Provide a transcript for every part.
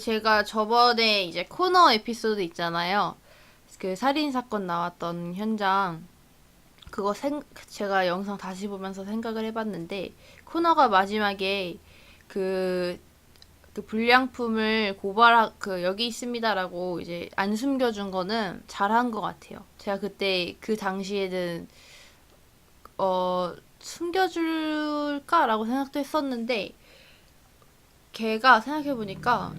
제가 저번에 이제 코너 에피소드 있잖아요. 그 살인 사건 나왔던 현장 그거 생 제가 영상 다시 보면서 생각을 해봤는데 코너가 마지막에 그, 그 불량품을 고발하 그 여기 있습니다라고 이제 안 숨겨준 거는 잘한 것 같아요. 제가 그때 그 당시에는 어 숨겨줄까라고 생각도 했었는데 걔가 생각해보니까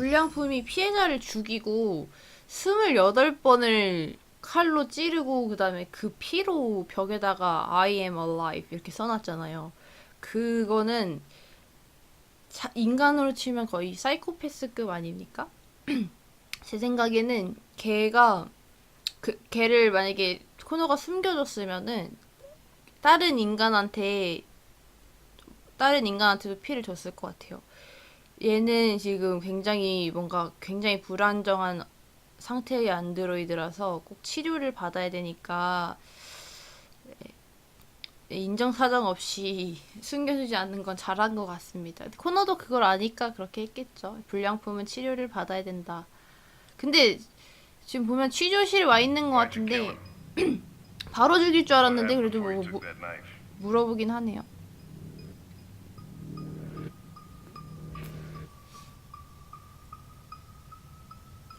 불량품이 피해자를 죽이고 28번을 칼로 찌르고 그다음에 그 피로 벽에다가 I am alive 이렇게 써놨잖아요. 그거는 자- 인간으로 치면 거의 사이코패스급 아닙니까? 제 생각에는 걔가 그 걔를 만약에 코너가 숨겨줬으면은 다른 인간한테 다른 인간한테도 피를 줬을 것 같아요. 얘는 지금 굉장히 뭔가 굉장히 불안정한 상태의 안드로이드라서 꼭 치료를 받아야 되니까 인정사정 없이 숨겨주지 않는 건 잘한 것 같습니다. 코너도 그걸 아니까 그렇게 했겠죠. 불량품은 치료를 받아야 된다. 근데 지금 보면 취조실 와 있는 것 같은데 바로 죽일 줄 알았는데 그래도 뭐, 뭐 물어보긴 하네요.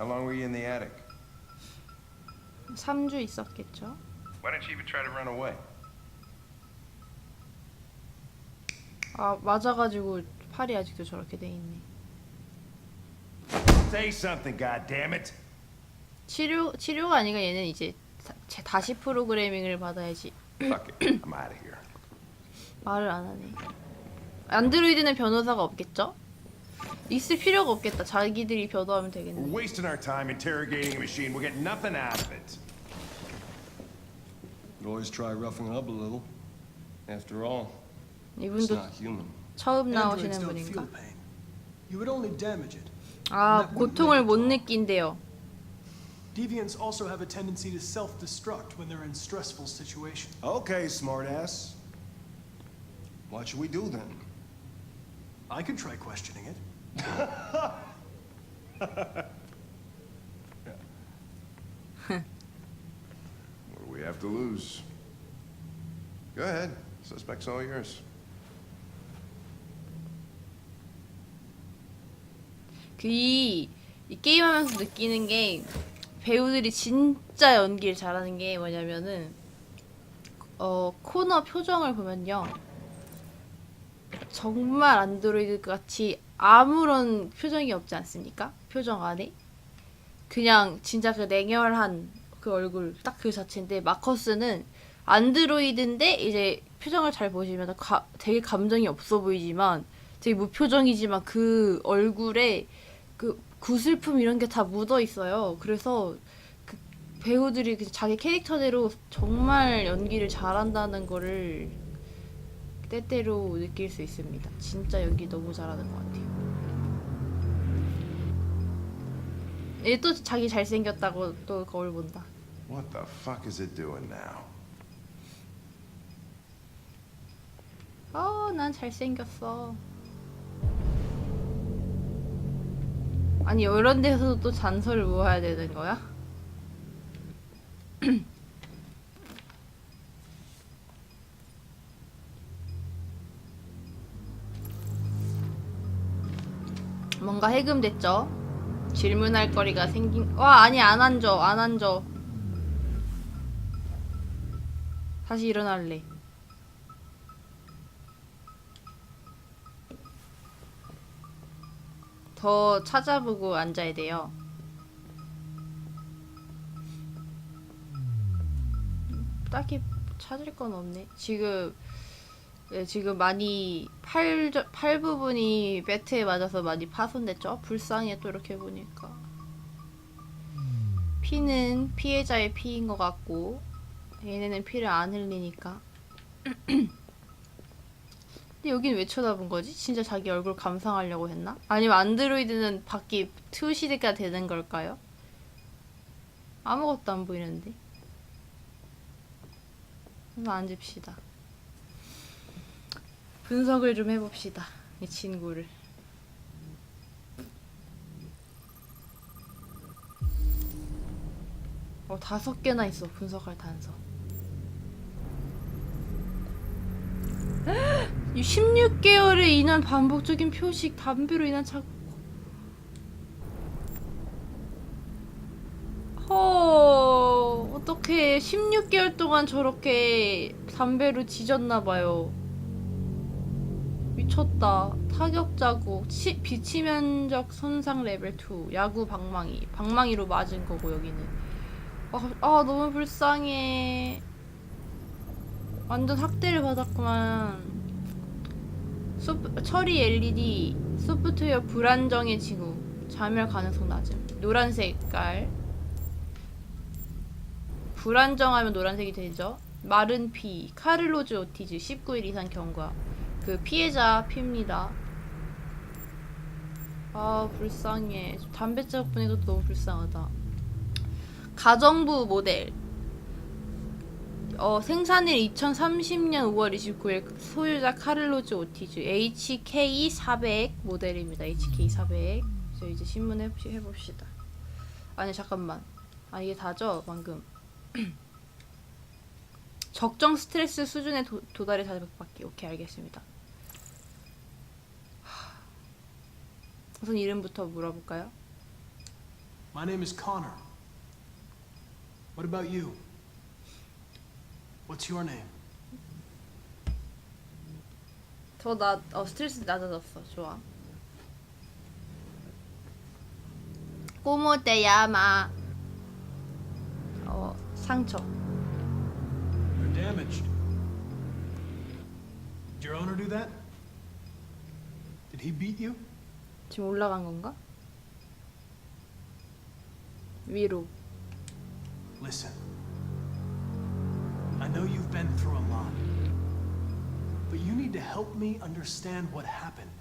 How long were you in the attic? 3주 있었겠죠. Why didn't you even try to run away? 아 맞아가지고 팔이 아직도 저렇게 돼 있네. Say something, goddammit! 치료 치료가 아니라 얘는 이제 다, 제- 다시 프로그래밍을 받아야지 Fuck it, I'm out of here. 말을 안 하네. 안드로이드는 변호사가 없겠죠? 있을 필요가 없겠다. 자기들이 변호하면 We're 되겠네. wasting our time interrogating a machine. We'll get nothing out of it. Could always try roughing it up a little. After all, it's 이분도 not human. 처음 Androids 나오시는 don't 분인가? feel pain. You would only damage it. 아 고통을 못 느낀대요. Deviants also have a tendency to self-destruct when they're in stressful situations. Okay, smartass. What should we do then? I could try questioning it. What do we have to lose? Go ahead. Suspect's all yours. 그이 이 게임하면서 느끼는 게 배우들이 진짜 연기를 잘하는 게 뭐냐면은 어 코너 표정을 보면요 정말 안드로이드 같이 아무런 표정이 없지 않습니까? 표정 안에 그냥 진짜 그 냉혈한 그 얼굴 딱 그 자체인데 마커스는 안드로이드인데 이제 표정을 잘 보시면 가, 되게 감정이 없어 보이지만 되게 무표정이지만 그 얼굴에 그 구슬픔 이런 게 다 묻어 있어요. 그래서 그 배우들이 그 자기 캐릭터대로 정말 연기를 잘한다는 거를 때때로 느낄 수 있습니다. 진짜 연기 너무 잘하는 것 같아요. 얘 또 자기 잘생겼다고 또 거울 본다. What the fuck is it doing now? 어, 난 잘생겼어. 아니, 이런 데서도 또 잔소리를 모아야 되는 거야? 뭔가 해금됐죠? 질문할 거리가 생긴, 와, 아니, 안 앉아, 안 앉아. 다시 일어날래. 더 찾아보고 앉아야 돼요. 딱히 찾을 건 없네. 지금 네, 지금 많이 팔, 팔 부분이 배트에 맞아서 많이 파손됐죠? 불쌍해 또 이렇게 보니까. 피는 피해자의 피인 것 같고 얘네는 피를 안 흘리니까. 근데 여긴 왜 쳐다본 거지? 진짜 자기 얼굴 감상하려고 했나? 아니면 안드로이드는 밖이 투시대가 되는 걸까요? 아무것도 안 보이는데. 한번 앉읍시다. 분석을 좀 해봅시다. 이 친구를. 어, 다섯 개나 있어. 분석할 단서. 16개월에 인한 반복적인 표식, 담배로 인한 착. 허, 어떻게 16개월 동안 저렇게 담배로 지졌나봐요. 미쳤다. 타격 자국, 치, 비치면적 손상 레벨 2, 야구 방망이, 방망이로 맞은 거고 여기는. 아, 아 너무 불쌍해. 완전 학대를 받았구만. 소프, 처리 LED, 소프트웨어 불안정의 징후, 자멸 가능성 낮음. 노란 색 깔. 불안정하면 노란색이 되죠. 마른 피, 카를로즈 오티즈, 19일 이상 경과. 그 피해자 피입니다. 아 불쌍해. 담배 자국 보니까 또 너무 불쌍하다. 가정부 모델. 어, 생산일 2030년 5월 29일 소유자 카를로즈 오티즈 HK400 모델입니다. HK400. 저 이제 신문 해봅시, 해봅시다. 아니 잠깐만. 아 이게 다죠? 방금. 적정 스트레스 수준에 도, 도달해 자백받기. 오케이 알겠습니다. 우선 이름부터 물어볼까요? My name is Connor. What about you? What's your name? 더 나, 어, 스트레스 낮아졌어. 좋아. 꼬모 때야마. 어, 상처. You're damaged. Did your owner do that? Did he beat you? 지금 올라간 건가? 위로. Listen. I know you've been through a lot. But you need to help me understand what happened.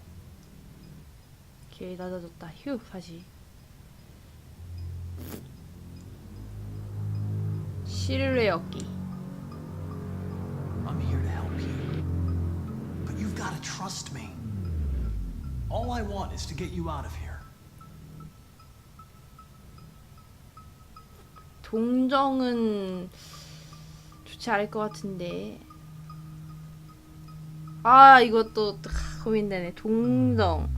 길 낮아졌다. 휴, 다시. 실내 엮기. I'm here to help you. But you've got to trust me. All I want is to get you out of here. 동정은 좋지 않을 것 같은데. 아, 이것도 하, 고민되네. 동정.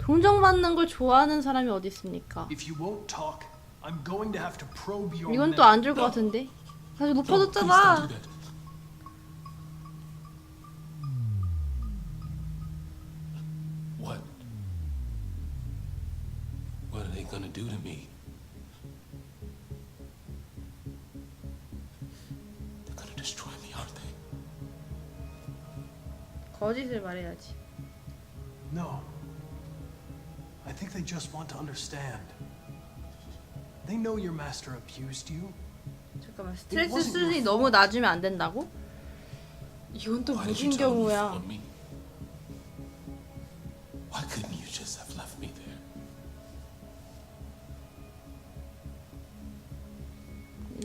동정 받는 걸 좋아하는 사람이 어디 있습니까? If you won't talk, I'm going to have to probe your 이건 또 안 줄 것 같은데. 사실 높아졌잖아. What are they gonna do to me? They're gonna destroy me, aren't they? 거짓을 말해야지. No. I think they just want to understand. They know your master abused you. 잠깐만 스트레스 수준이 너무 낮으면 안 된다고? 이건 또 Why did 무슨 you tell them 경우야? before me?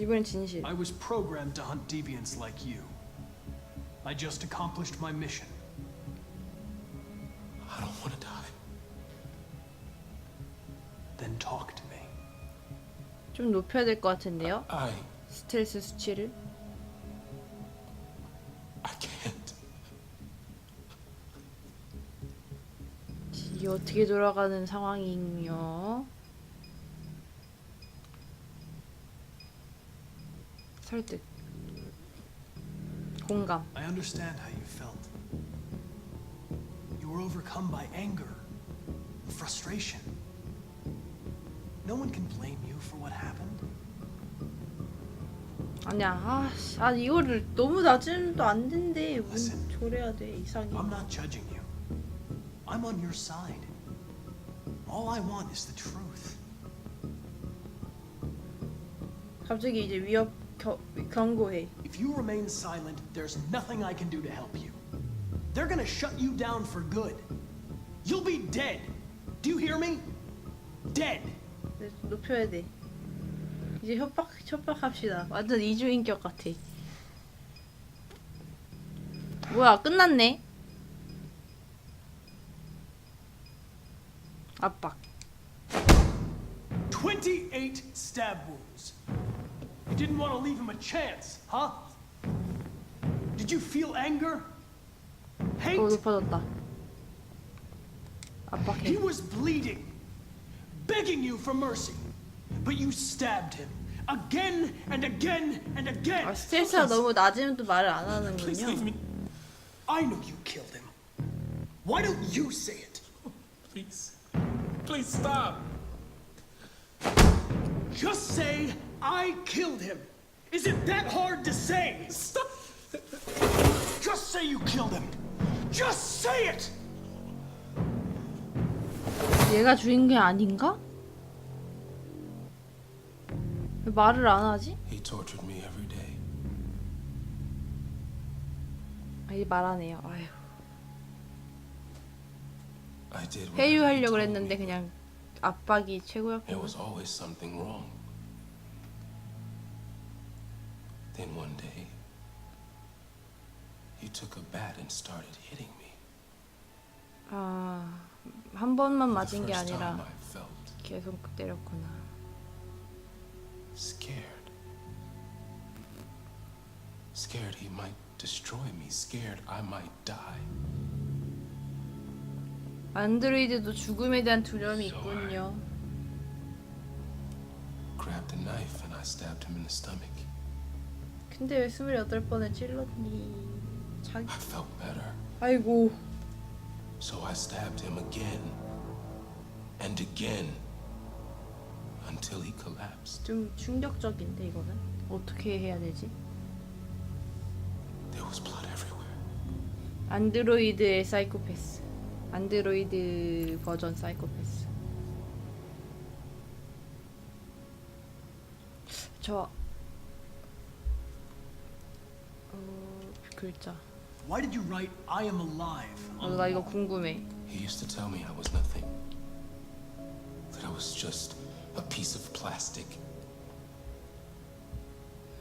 이번엔 진실. I was programmed to hunt deviants like you. I just accomplished my mission. I don't wanna die. Then talk to me. 좀 높여야 될 것 같은데요? I 스트레스 수치를. I can't. 이게 어떻게 돌아가는 상황이며? 설득. 공감. I understand how you felt. You were overcome by anger, frustration. No one can blame you for what happened. 아니야, 아, 씨, 아 이거를 너무 낮으면 또안 된대. 뭔. 조래야 돼 이상해. I'm not judging you. I'm on your side. All I want is the truth. 갑자기 이제 위협 겨, 경고해. If you remain silent, there's nothing I can do to help you. They're gonna shut you down for good. You'll be dead. Do you hear me? Dead. 네, 높여야 돼. 이제 협박 협박합시다. 완전 이주인격 같아. 뭐야 끝났네. 압박. 28 stab wounds. You didn't want to leave him a chance, huh? Did you feel anger? 또 Hate? 높아졌다. He 압박해. was bleeding, begging you for mercy. But you stabbed him again and again and again. 아, 스트레스가 너무 낮으면 또 말을 안 Please leave 하는군요. me. I know you killed him. Why don't you say it? Please. Please stop. Just say, I killed him. Is it that hard to say? Stop. Just say you killed him. Just say it! 얘가 주인공이 아닌가? 왜 말을 안 하지? He tortured me every day. 아, 이제 말하네요. 아휴. I did what 회유하려고 he told 했는데. 그냥 압박이 There 최고였구나. was always something wrong. Then one day, he took a bat and started hitting me. 아, 한 번만 For 맞은 the 게 first time, 아니라 I felt 계속 때렸구나. scared. Scared he might destroy me. Scared I might die. 안드로이드도 죽음에 대한 두려움이 있군요. Grabbed a knife and I stabbed him in the stomach. 근데 왜 28번을 찔렀니? 자기 I felt better. 아이고 So I stabbed him again and again until he collapsed. 좀 충격적인데 이거는 어떻게 해야 되지? There was blood everywhere. 안드로이드의 사이코패스 안드로이드 버전 사이코패스 저 글자 Why did you write, I am alive? 어, on 나 the 이거 wall? 궁금해 He used to tell me I was nothing. That I was just a piece of plastic.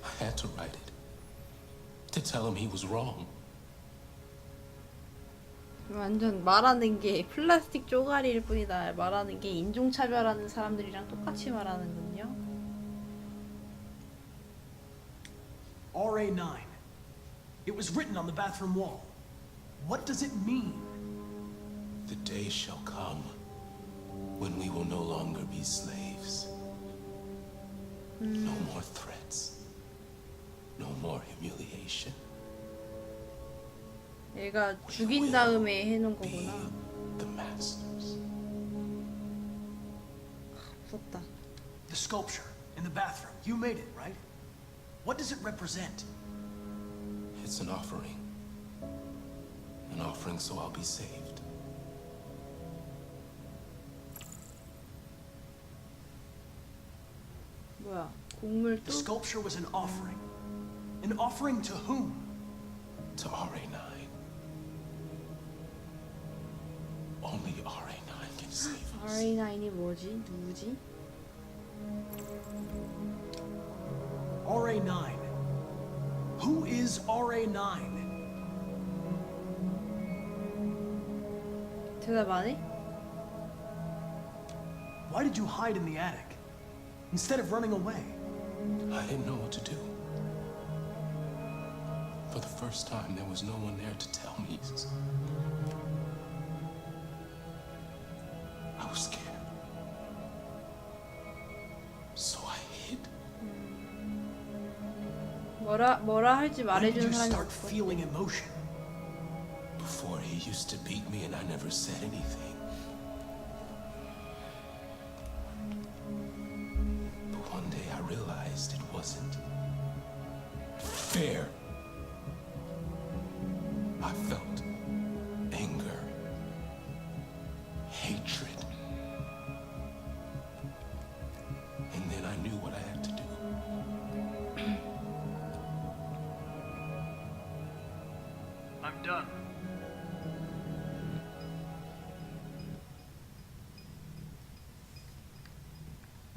I had to write it. To tell him he was wrong. 완전 말하는 게 플라스틱 쪼가리일 뿐이다 말하는 게 인종차별하는 사람들이랑 똑같이 말하는군요 RA9. It was written on the bathroom wall. What does it mean? The day shall come when we will no longer be slaves. No more threats. No more humiliation. 얘가 죽인 다음에 해놓은 Be 거구나 the masters. 무섭다 The sculpture in the bathroom. You made it, right? What does it represent? It's an offering. An offering so I'll be saved. 뭐야 곡물 The 또? sculpture was an offering. An offering to whom? To RA9. Only RA9 can save us. RA9이 뭐지? 누구지? RA9. who is RA9? To the body? Why did you hide in the attic? Instead of running away? I didn't know what to do. For the first time, there was no one there to tell me 뭐라 뭐라 할지 When did 말해주는 you 사람이 start 없어. feeling emotion? Before he used to beat me and I never said anything. But one day I realized it wasn't fair. I felt anger, hatred.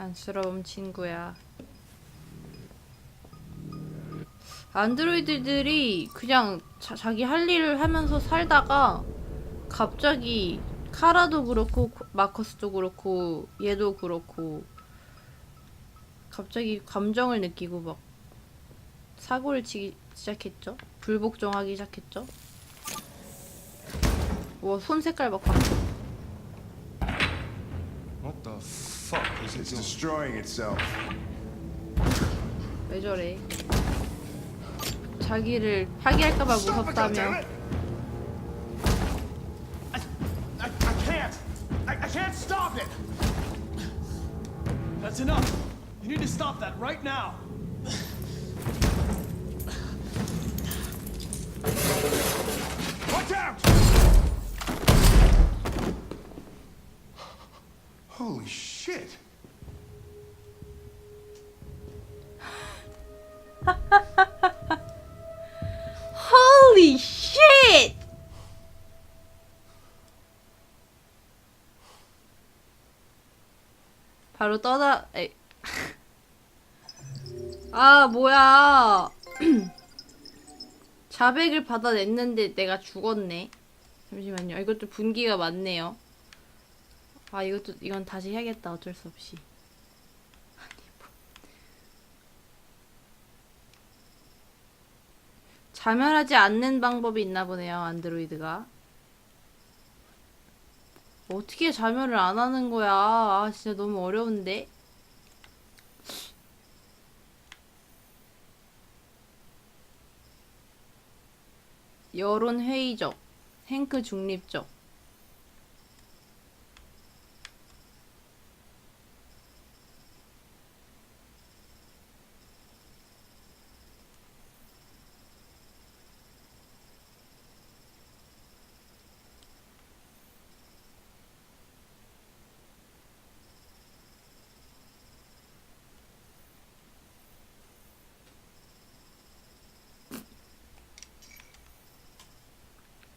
안쓰러움 친구야. 안드로이드들이 그냥 자, 자기 할 일을 하면서 살다가 갑자기 카라도 그렇고 마커스도 그렇고 얘도 그렇고 갑자기 감정을 느끼고 막 사고를 치기 시작했죠. 불복종하기 시작했죠. 와, 손 색깔 막 바... What the fuck is it It's doing? destroying itself. 왜 저래? 자기를 파괴할까봐 무섭다며. I, I, I can't. I, I can't stop it. That's enough. You need to stop that right now. Watch out! 바로 떠나. 에이. 아 뭐야? 자백을 받아냈는데 내가 죽었네. 잠시만요. 이것도 분기가 많네요. 아 이것도 이건 다시 해야겠다. 어쩔 수 없이. 뭐. 자멸하지 않는 방법이 있나 보네요. 안드로이드가. 어떻게 자멸을 안 하는 거야? 아 진짜 너무 어려운데. 여론 회의적, 행크 중립적.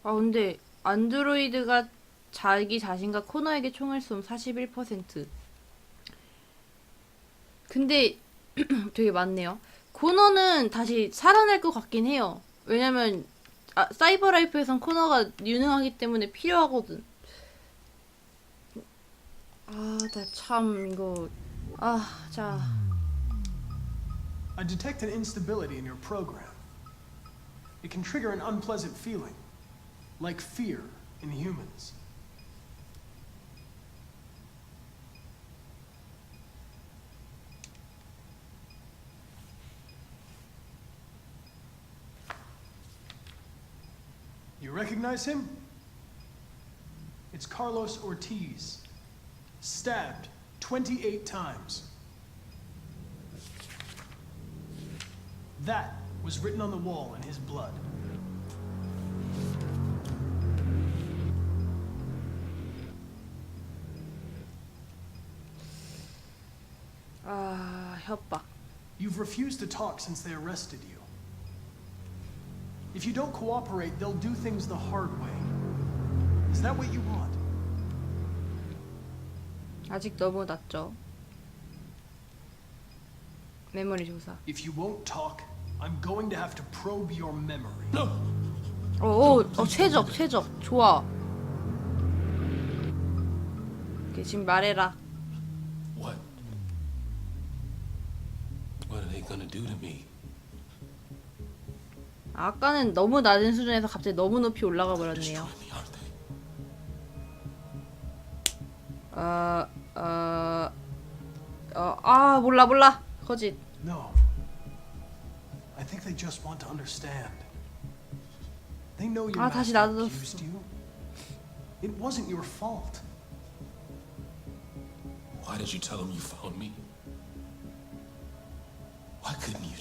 아 근데 안드로이드가 자기 자신과 코너에게 총을 쏜 41%. 근데 되게 많네요. 코너는 다시 살아날 것 같긴 해요. 왜냐면 아, 사이버 라이프에선 코너가 유능하기 때문에 필요하거든. 아, 나 참 이거 아, 자. I detect an instability in your program. It can trigger an unpleasant feeling, like fear in humans. You recognize him? It's Carlos Ortiz, stabbed 28 times. That was written on the wall in his blood. 협박. You've refused to talk since they arrested you. If you don't cooperate, they'll do things the hard way. Is that what you want? 아직 너무 낮죠. 메모리 조사. If you won't talk, I'm going to have to probe your memory. 오, 오, 어, 최적, 최적. 좋아. 오케이, 지금 말해라. Gonna do to me? 아까는 너무 낮은 수준에서 갑자기 너무 높이 올라가 버렸네요. Destroy me, aren't they? 어, 어, 어, 아, 몰라, 몰라. 거짓. No. I think they just want to understand. They know your 아, 다시 master 나도 accused you. It wasn't your fault. Why did you tell them you found me?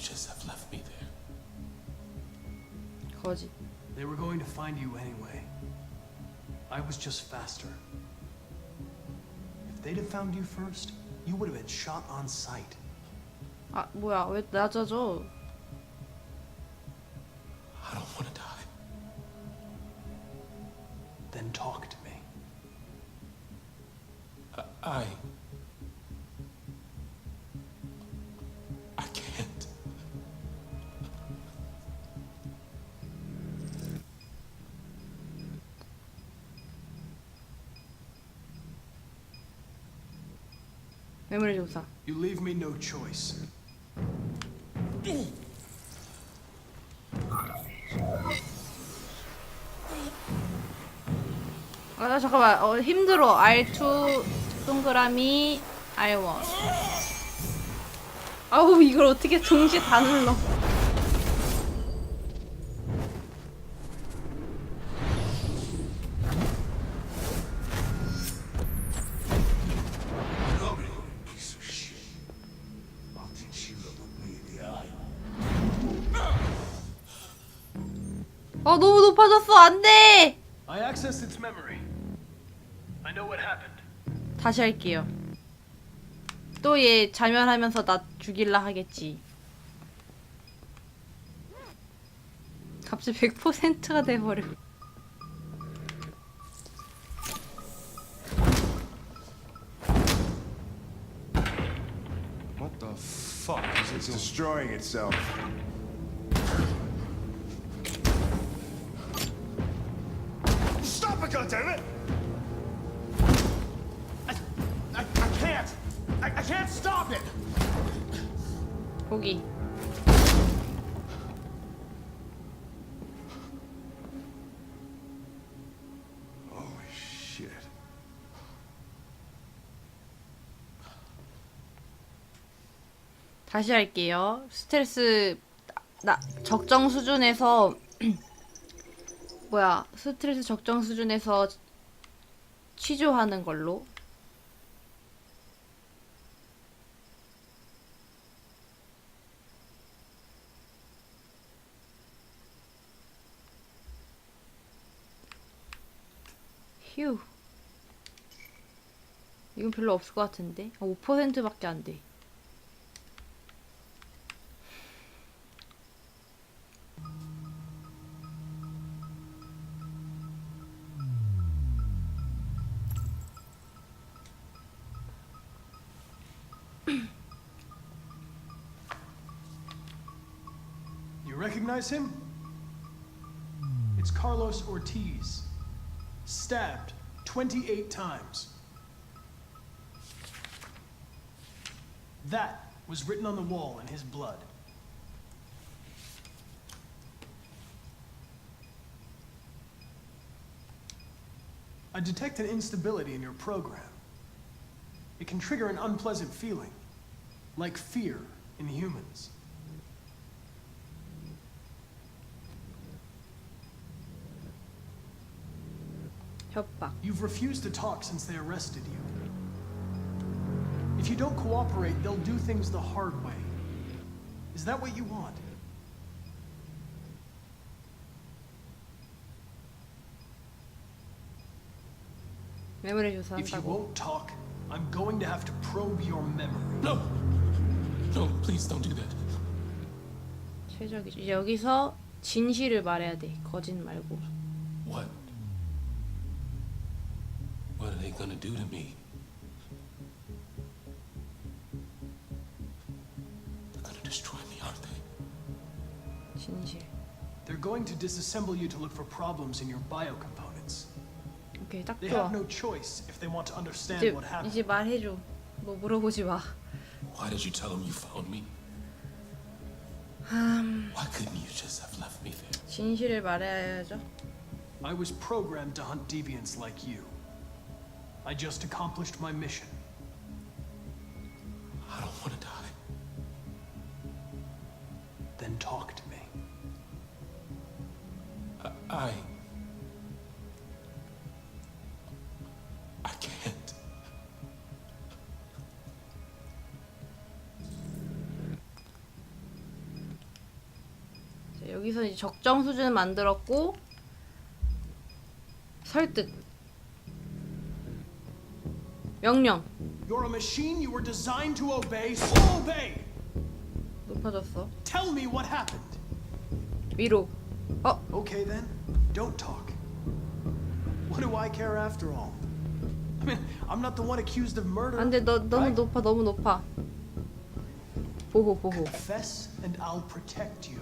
just have left me there? 거짓. They were going to find you anyway. I was just faster. If they'd have found you first, you would have been shot on sight. 아, 뭐야. 왜 낮아져? 메모리 조사. You leave me no choice. 아 나 잠깐만 어 힘들어 R2 동그라미 R1 아우 이걸 어떻게 동시에 다 눌러 아 너무 높아졌어 안돼 I accessed its memory. I know what happened. 다시 할게요. 또 얘 자멸하면서 나 죽일라 하겠지. 갑자기 100%가 돼버려. What the fuck is it It's doing? destroying itself. Stop it, goddammit! I, I, I can't. I, I can't stop it. shit. 다시 할게요. 스트레스 나 적정 수준에서 뭐야 스트레스 적정 수준에서 취조하는 걸로. 휴. 이건 별로 없을 것 같은데. 아, 5%밖에 안 돼. Recognize him? It's Carlos Ortiz. Stabbed 28 times. That was written on the wall in his blood. I detect an instability in your program. It can trigger an unpleasant feeling, like fear in humans. 협박. You've refused to talk since they arrested you. If you don't cooperate, they'll do things the hard way. Is that what you want? 메모리 If you 조사한다고. won't talk, I'm going to have to probe your memory. No! No, please don't do that. 최적이죠. 이제 여기서 진실을 말해야 돼. 거짓 말고. What? gonna do to me? They're gonna destroy me, aren't they? 진실. They're going to disassemble you to look for problems in your biocomponents. 오케이 딱 They 좋아. have no choice if they want to understand 이제 what happened. 이제 말해줘. 뭐 물어보지 마. Why did you tell them you found me? Why couldn't you just have left me there? 진실을 말해야죠. I was programmed to hunt deviants like you. I just accomplished my mission. I don't want to die. Then talk to me. I. I can't. 자, 여기서 이제 적정 수준을 만들었고 설득. 명령. You're a machine you were designed to obey, so obey! 높아졌어. Tell me what happened. 위로. 어, Okay then, don't talk. What do I care after all? I mean, I'm not the one accused of murder. 안돼 너 너무 right? 높아 너무 높아. 보호 보호. Confess and I'll protect you.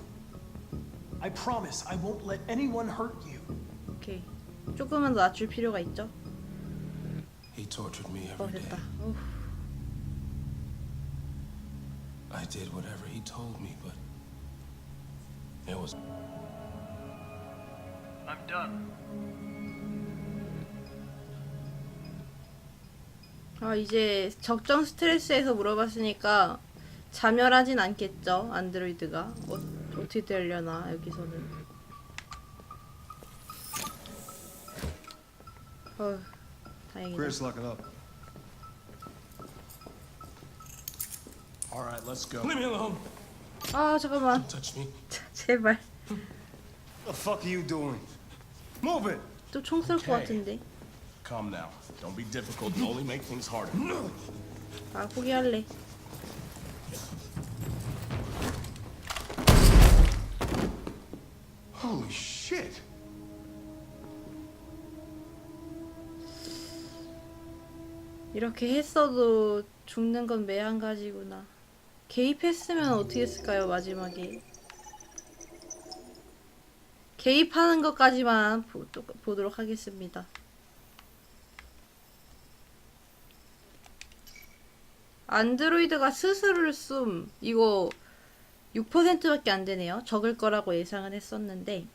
I promise I won't let anyone hurt you. 오케이. 조금은 더 낮출 필요가 있죠. He tortured me 어 every day. I did whatever he told me, but it was I'm done. 아 이제 적정 스트레스에서 물어봤으니까 자멸하진 않겠죠 안드로이드가 어, 어떻게 되려나 여기서는 어 다행이다 Chris, lock it up. All right, let's go. Leave me alone. 아 잠깐만 Don't touch me. 제발 The fuck are you doing? Move it! 또 총 쏠 것 오케이. 같은데 Calm now. Don't be difficult and only make things harder. 아 포기할래 이렇게 했어도 죽는 건 매한 가지구나. 개입했으면 어떻게 했을까요 마지막에? 개입하는 것까지만 보, 또- 보도록 하겠습니다. 안드로이드가 스스로를 쏨 이거 6%밖에 안 되네요. 적을 거라고 예상은 했었는데.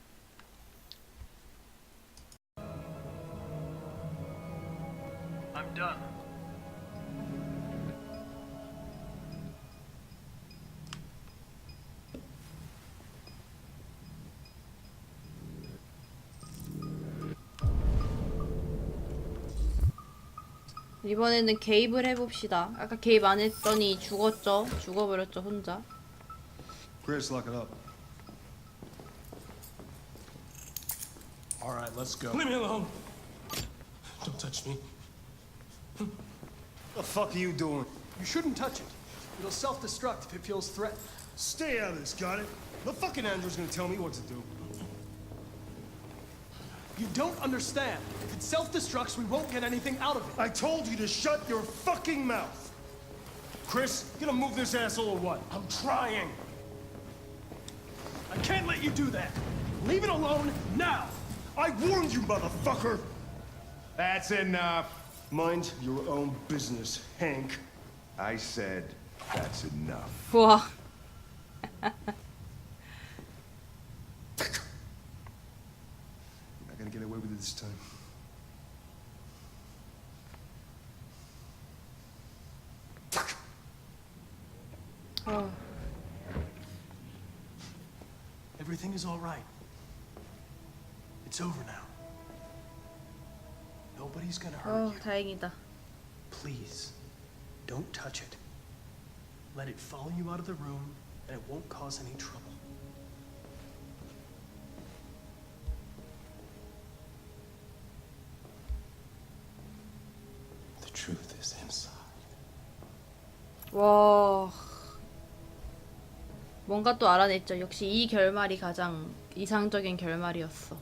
I'm done. 이번에는 개입을 해봅시다. 아까 개입 안 했더니 죽었죠? 죽어버렸죠, 혼자. Chris, lock it up. All right, let's go. Leave me alone. Don't touch me. The fuck are you doing? You shouldn't touch it. It'll self-destruct if it feels threatened. Stay out of this, got it? The fucking Andrew's gonna tell me what to do. You don't understand. If it self-destructs, we won't get anything out of it. I told you to shut your fucking mouth! Chris, you gonna move this asshole or what? I'm trying. I can't let you do that. Leave it alone now. I warned you, motherfucker! That's enough. Mind your own business, Hank. I said that's enough. 우와. Not gonna get away with it this time. 어, Everything is all right. It's over now. Nobody's gonna hurt 어, you. 다행이다. Please, don't touch it. Let it follow you out of the room, and it won't cause any trouble. The truth is inside. 와. 뭔가 또 알아냈죠. 역시 이 결말이 가장 이상적인 결말이었어.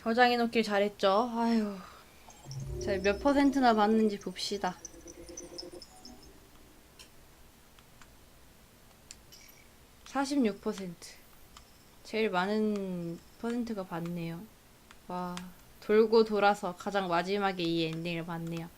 저장해 놓길 잘했죠. 아유. 자, 몇 퍼센트나 받는지 봅시다. 46%. 제일 많은 퍼센트가 받네요. 와, 돌고 돌아서 가장 마지막에 이 엔딩을 봤네요.